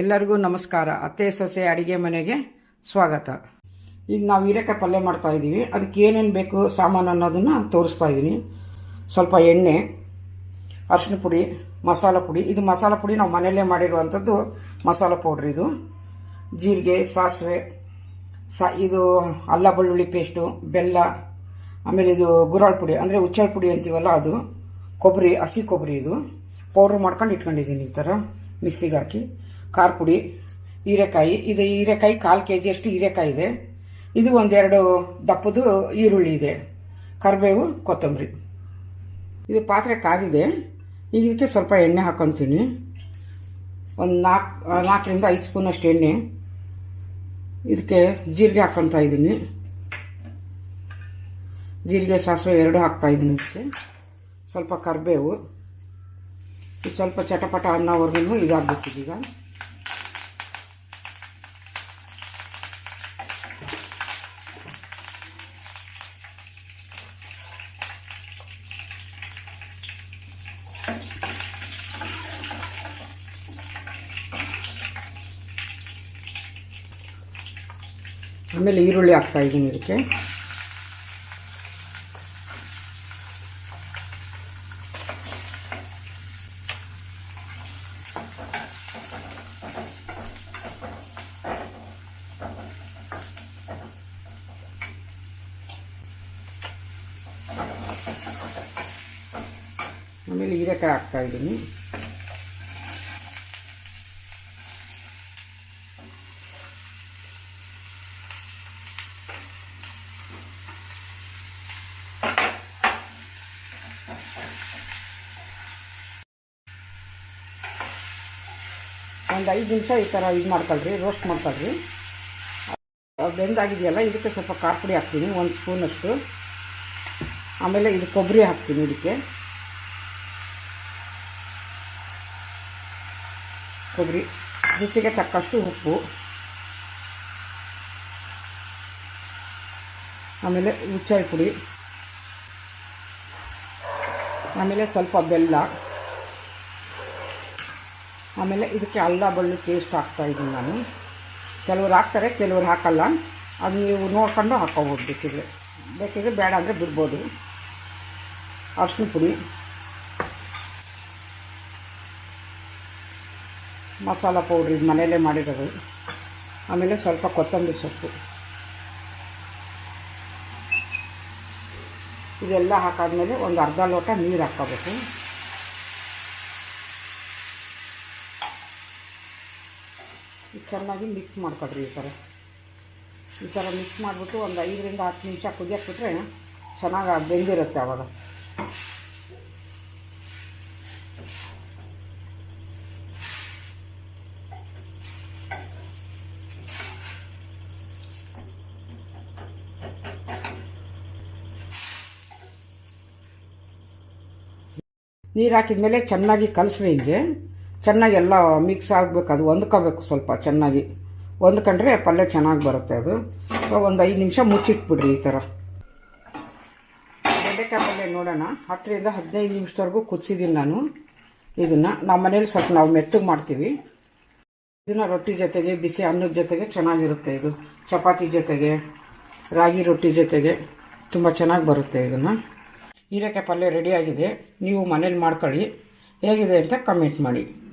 ಎಲ್ಲರಿಗೂ ನಮಸ್ಕಾರ. ಅತ್ತೆ, ಸೊಸೆ, ಅಡಿಗೆ ಮನೆಗೆ ಸ್ವಾಗತ. ಈಗ ನಾವು ಹೀರೆಕಾಯಿ ಪಲ್ಯ ಮಾಡ್ತಾ ಇದ್ದೀವಿ ಅದಕ್ಕೆ ಏನೇನು ಬೇಕು ಸಾಮಾನು ಅನ್ನೋದನ್ನ ತೋರಿಸ್ತಾ ಇದ್ದೀನಿ ಸ್ವಲ್ಪ ಎಣ್ಣೆ ಅರಿಶಿನ ಪುಡಿ, ಮಸಾಲ ಪುಡಿ. ಇದು ಮಸಾಲ ಪುಡಿ ನಾವು ಮನೆಯಲ್ಲೇ ಮಾಡಿರುವಂಥದ್ದು ಮಸಾಲ ಪೌಡ್ರ್ ಇದು. ಜೀರಿಗೆ, ಸಾಸಿವೆ, ಸಾ ಇದು ಅಲ್ಲ ಬೆಳ್ಳುಳ್ಳಿ ಪೇಸ್ಟು, ಬೆಲ್ಲ, ಆಮೇಲೆ ಇದು ಗುರಾಳ್ ಪುಡಿ. ಅಂದರೆ ಉಚ್ಚಳ ಪುಡಿ ಅಂತೀವಲ್ಲ ಅದು. ಕೊಬ್ಬರಿ ಹಸಿ ಕೊಬ್ಬರಿ ಇದು. ಪೌಡ್ರ್ ಮಾಡ್ಕೊಂಡು ಇಟ್ಕೊಂಡಿದ್ದೀನಿ ಈ ಥರ ಮಿಕ್ಸಿಗೆ ಹಾಕಿ. ಖಾರ ಪುಡಿ ಹೀರೆಕಾಯಿ. ಇದು ಹೀರೆಕಾಯಿ ಕಾಲು ಕೆ ಜಿಯಷ್ಟು ಹೀರೆಕಾಯಿ ಇದೆ. ಇದು ಒಂದೆರಡು ದಪ್ಪದು ಈರುಳ್ಳಿ ಇದೆ. ಕರಿಬೇವು, ಕೊತ್ತಂಬರಿ. ಇದು ಪಾತ್ರೆ ಕಾದಿದೆ. ಈಗ ಇದಕ್ಕೆ ಸ್ವಲ್ಪ ಎಣ್ಣೆ ಹಾಕೊತೀನಿ. ಒಂದು ನಾಲ್ಕು ನಾಲ್ಕರಿಂದ ಐದು ಸ್ಪೂನ್ ಅಷ್ಟು ಎಣ್ಣೆ. ಇದಕ್ಕೆ ಜೀರಿಗೆ ಹಾಕ್ಕೊತಾ ಇದ್ದೀನಿ. ಜೀರಿಗೆ, ಸಾಸಿವೆ ಎರಡು ಹಾಕ್ತಾ ಇದ್ದೀನಿ ಇದಕ್ಕೆ. ಸ್ವಲ್ಪ ಕರಿಬೇವು. ಸ್ವಲ್ಪ ಚಟಪಟ ಅನ್ನೋವರೆಗೂ ಇದಾಗಬೇಕಿದೆ ಆಮೇಲೆ ಈರುಳ್ಳಿ ಹಾಕ್ತಾ ಇದ್ದೀನಿ ಇದಕ್ಕೆ. ಆಮೇಲೆ ಹೀರೆಕಾಯಿ ಹಾಕ್ತಾ ಒಂದು ಐದು ನಿಮಿಷ ಈ ಥರ ಇದು ಮಾಡ್ಕೊಳ್ರಿ ರೋಸ್ಟ್ ಮಾಡ್ಕೊಳ್ರಿ. ಬೆಂದಾಗಿದೆಯಲ್ಲ, ಇದಕ್ಕೆ ಸ್ವಲ್ಪ ಖಾರ ಪುಡಿ ಹಾಕ್ತೀನಿ, ಒಂದು ಸ್ಪೂನಷ್ಟು ಆಮೇಲೆ ಇದು ಕೊಬ್ಬರಿ ಹಾಕ್ತೀನಿ ಇದಕ್ಕೆ. ಕೊಬ್ಬರಿ, ಜೊತೆಗೆ ತಕ್ಕಷ್ಟು ಉಪ್ಪು. ಆಮೇಲೆ ಹುಚ್ಚಾಯಿ ಪುಡಿ. ಆಮೇಲೆ ಸ್ವಲ್ಪ ಬೆಲ್ಲ. ಆಮೇಲೆ ಇದಕ್ಕೆ ಅಲ್ಲ ಬಳ್ಳಿ ಟೇಸ್ಟ್ ಹಾಕ್ತಾ ಇದ್ದೀನಿ ನಾನು. ಕೆಲವ್ರು ಹಾಕ್ತಾರೆ, ಕೆಲವ್ರು ಹಾಕಲ್ಲ. ಅದು ನೀವು ನೋಡ್ಕೊಂಡು ಹಾಕೋಬೋದು ಬೇಕಿದ್ರೆ. ಬೇಕಿದ್ರೆ ಬೇಡ ಅಂದರೆ ಬಿಡ್ಬೋದು. ಅರಿಶಿನ ಪುಡಿ. ಮಸಾಲ ಪೌಡ್ರ್ ಇದು ಮನೆಯಲ್ಲೇ ಮಾಡಿರೋದು. ಆಮೇಲೆ ಸ್ವಲ್ಪ ಕೊತ್ತಂಬರಿ ಸೊಪ್ಪು. ಇದೆಲ್ಲ ಹಾಕಾದ್ಮೇಲೆ ಒಂದು ಅರ್ಧ ಲೋಟ ನೀರು ಹಾಕ್ಕೋಬೇಕು. ಚೆನ್ನಾಗಿ ಮಿಕ್ಸ್ ಮಾಡ್ಕೊಡ್ರಿ ಈ ಥರ. ಈ ಥರ ಮಿಕ್ಸ್ ಮಾಡಿಬಿಟ್ಟು ಒಂದು ಐದರಿಂದ ಹತ್ತು ನಿಮಿಷ ಕುದಿಯಕ್ಕೆ ಬಿಟ್ಟರೆ ಚೆನ್ನಾಗಿ ಬೆಂದಿರುತ್ತೆ ಆವಾಗ ನೀರು ಹಾಕಿದ ಮೇಲೆ ಚೆನ್ನಾಗಿ ಕಲಸ್ರಿ ಹಿಂಗೆ. ಚೆನ್ನಾಗಿ ಎಲ್ಲ ಮಿಕ್ಸ್ ಆಗಬೇಕು. ಅದು ಹೊಂದ್ಕೋಬೇಕು ಸ್ವಲ್ಪ ಚೆನ್ನಾಗಿ. ಹೊಂದ್ಕೊಂಡ್ರೆ ಪಲ್ಯ ಚೆನ್ನಾಗಿ ಬರುತ್ತೆ ಅದು. ಸೊ, ಒಂದು ಐದು ನಿಮಿಷ ಮುಚ್ಚಿಟ್ಬಿಡ್ರಿ ಈ ಥರ ಬೆಂಡೆಕಾಯಿ ಪಲ್ಯ ನೋಡೋಣ. ಹತ್ತರಿಂದ ಹದಿನೈದು ನಿಮಿಷದವರೆಗೂ ಕುದಿಸಿದ್ದೀನಿ ನಾನು. ಇದನ್ನು ನಮ್ಮ ಮನೇಲಿ ಸ್ವಲ್ಪ ನಾವು ಮೆತ್ತಗೆ ಮಾಡ್ತೀವಿ. ಇದನ್ನು ರೊಟ್ಟಿ ಜೊತೆಗೆ, ಬಿಸಿ ಅನ್ನದ ಜೊತೆಗೆ ಚೆನ್ನಾಗಿರುತ್ತೆ ಇದು. ಚಪಾತಿ ಜೊತೆಗೆ, ರಾಗಿ ರೊಟ್ಟಿ ಜೊತೆಗೆ ತುಂಬ ಚೆನ್ನಾಗಿ ಬರುತ್ತೆ ಇದನ್ನು. ಹೀರೆಕಾಯಿ ಪಲ್ಯ ರೆಡಿಯಾಗಿದೆ ನೀವು ಮನೇಲಿ ಮಾಡ್ಕೊಳ್ಳಿ. ಹೇಗಿದೆ ಅಂತ ಕಮೆಂಟ್ ಮಾಡಿ.